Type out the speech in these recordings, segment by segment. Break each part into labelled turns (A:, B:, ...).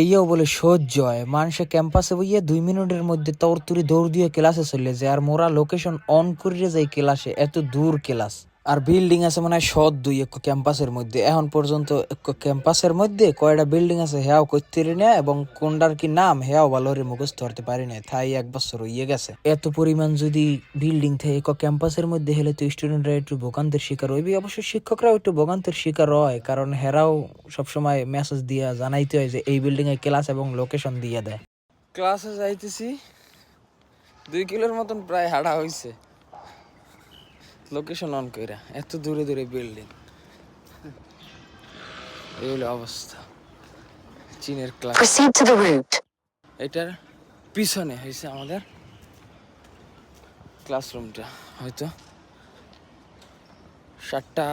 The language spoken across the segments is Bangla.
A: এইও বলে সহ্য হয় মানুষে ক্যাম্পাসে বইয়ে দুই মিনিটের মধ্যে তোর তুরি দৌড় দিয়ে ক্লাসে চলে যায়, আর মোরা লোকেশন অন করে যাই ক্লাসে, এত দূর ক্লাস। আর বিল্ডিং আছে মানে সদ দুই এক ক্যাম্পাসের মধ্যে। এখন পর্যন্ত এক ক্যাম্পাসের মধ্যে কয়টা বিল্ডিং আছে হেয়াও করতে না এবং কোনটার কি নাম হেয়াও ভালো করে মুখস্থ করতে পারি না তাই এক বছর হইয়ে গেছে। এত পরিমাণ যদি বিল্ডিং থাকে এক ক্যাম্পাসের মধ্যে হলে তো স্টুডেন্টরা একটু ভোগান্তের শিকার হইবে। অবশ্য শিক্ষকরাও একটু ভোগান্তের শিকার হয়, কারণ হেরাও সবসময় মেসেজ দিয়া জানাইতে হয় যে এই বিল্ডিং এর ক্লাস এবং লোকেশন দিয়ে দেয়। ক্লাসে যাইতেছি, দুই কিলোর মতন প্রায় হাঁটা হইছে। লোকেশন অন কইরা এত দূরে দূরে বিল্ডিং এই হলো অবস্থা। চীনের ক্লাস. এটার পিছনে হয়েছে আমাদের ক্লাসরুমটা হয়তো সাতটা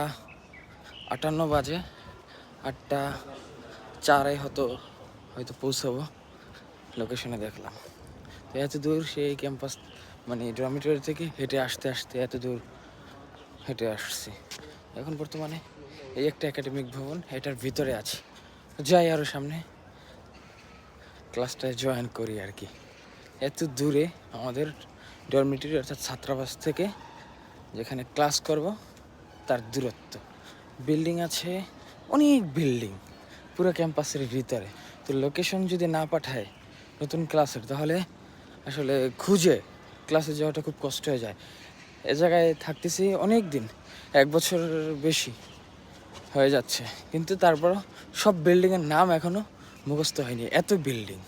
A: আটান্ন বাজে আটটা চারে হয়তো হয়তো পৌঁছাবো। লোকেশনে দেখলাম। তো এত দূর সেই ক্যাম্পাস মানে ড্রমিটরি থেকে হেঁটে আসতে আসতে এত দূর হেঁটে আসছি। এখন বর্তমানে এই একটা একাডেমিক ভবন, এটার ভিতরে আছি। যাই আরও সামনে, ক্লাসটায় জয়েন করি আর কি। এত দূরে আমাদের ডরমিটরি অর্থাৎ ছাত্রাবাস থেকে যেখানে ক্লাস করব, তার দূরত্ব। বিল্ডিং আছে, অনেক বিল্ডিং পুরো ক্যাম্পাসের ভিতরে। তো লোকেশন যদি না পাঠায় নতুন ক্লাসের তাহলে আসলে খুঁজে ক্লাসে যাওয়াটা খুব কষ্ট হয়ে যায়। এ জায়গায় থাকতেছি অনেক দিন এক বছর বেশি হয়ে যাচ্ছে। কিন্তু তারপরও সব বিল্ডিংয়ের নাম এখনও মুখস্থ হয়নি। এত বিল্ডিং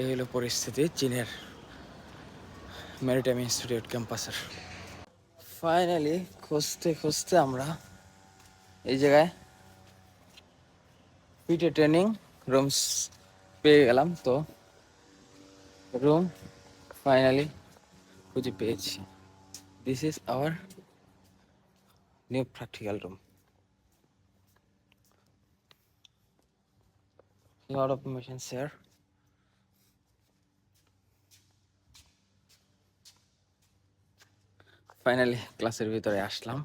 A: এই হলো পরিস্থিতি চীনের ম্যারিটাইম ইনস্টিটিউট ক্যাম্পাসের ফাইনালি খুঁজতে খুঁজতে আমরা এই জায়গায় পিটে ট্রেনিং রুমস পেয়ে গেলাম। তো রুম ফাইনালি খুঁজে পেয়েছি। This is our new practical room lot of machines here finally ক্লাসের ভিতরে আসলাম।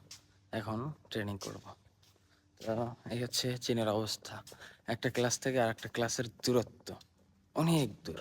A: এখন ট্রেনিং করব। তো এই হচ্ছে চীনের অবস্থা। একটা ক্লাস থেকে আর একটা ক্লাসের দূরত্ব। অনেক দূর।